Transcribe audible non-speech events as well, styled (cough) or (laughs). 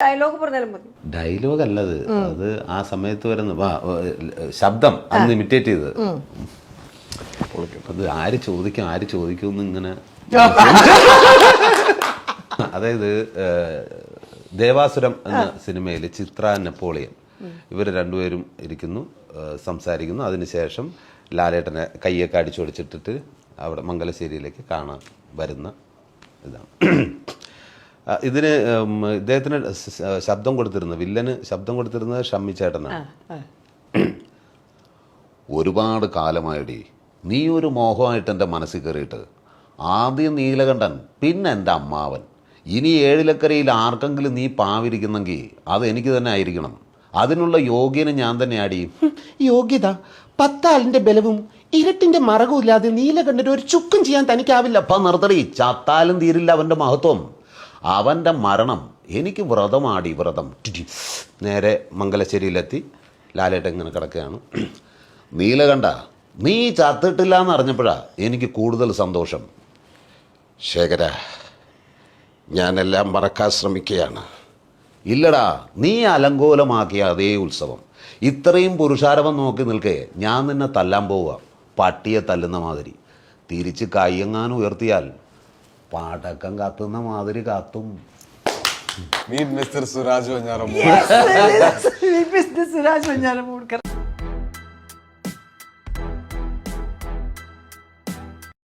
Dialogue പറഞ്ഞാലും മതി. Dialogue അല്ലത് അത് ആ സമയത്ത് വരുന്ന വാ, ഏ, ശബ്ദം അന്ന് ഇമിറ്റേറ്റ് ചെയ്തത് അത് ആര് ചോദിക്കും ആര് ചോദിക്കും ഇങ്ങനെ (laughs) അതായത് ഏ, ദേവാസുരം എന്ന സിനിമയിൽ ചിത്ര നെപ്പോളിയൻ. ഇവർ രണ്ടുപേരും ഇരിക്കുന്നു ഏ, സംസാരിക്കുന്നു. അതിനുശേഷം ലാലേട്ടനെ കയ്യൊക്കെ അടിച്ചൊടിച്ചിട്ടിട്ട് അവിടെ മംഗലശ്ശേരിയിലേക്ക് കാണാൻ വരുന്ന ഇതാണ്. ഇതിന് ഇദ്ദേഹത്തിന് ശബ്ദം കൊടുത്തിരുന്നത് വില്ലന് ശബ്ദം കൊടുത്തിരുന്നത് ഷമ്മി ചേട്ടനാണ്. (clears throat) ഒരുപാട് കാലമായിടി. നീ ഒരു മോഹമായിട്ട് എന്റെ മനസ്സിൽ കയറിയിട്ട് ആദ്യം നീലകണ്ഠൻ പിന്നെ എന്റെ അമ്മാവൻ. ഇനി ഏഴിലക്കരയിൽ ആർക്കെങ്കിലും നീ പാവിരിക്കുന്നെങ്കിൽ അത് എനിക്ക് തന്നെ ആയിരിക്കണം. അതിനുള്ള യോഗ്യന് ഞാൻ തന്നെ ആടി യോഗ്യത. പത്താലിന്റെ ബലവും ഇരട്ടിന്റെ മറകും ഇല്ലാതെ നീലകണ്ഠൻ ഒരു ചുക്കും ചെയ്യാൻ തനിക്കാവില്ല. അപ്പം നിർത്തടി. ചത്താലും തീരില്ല അവന്റെ മഹത്വം. അവന്റെ മരണം എനിക്ക് വ്രതമാടി വ്രതം. നേരെ മംഗലശ്ശേരിയിലെത്തി. ലാലേട്ടൻ ഇങ്ങനെ കിടക്കുകയാണ്. നീലകണ്ഠ നീ ചത്തിട്ടില്ല എന്ന് അറിഞ്ഞപ്പോഴാണ് എനിക്ക് കൂടുതൽ സന്തോഷം. ശേഖര ഞാനെല്ലാം മറക്കാൻ ശ്രമിക്കുകയാണ്. ഇല്ലടാ നീ അലങ്കോലമാക്കിയ അതേ ഉത്സവം. ഇത്രയും പുരുഷാരവം നോക്കി നിൽക്കേ ഞാൻ നിന്നെ തല്ലാൻ പോവുക. പട്ടിയെ തല്ലുന്ന മാതിരി. തിരിച്ച് കയ്യെങ്ങാനും ഉയർത്തിയാൽ പടക്കം കത്തുന്ന മാതിരി കത്തും. മീൻ മിസ്റ്റർ സുരാജ് വഞ്ഞാറമ്പൂർ മീൻ മിസ്റ്റർ സുരാജ് വെഞ്ഞാലും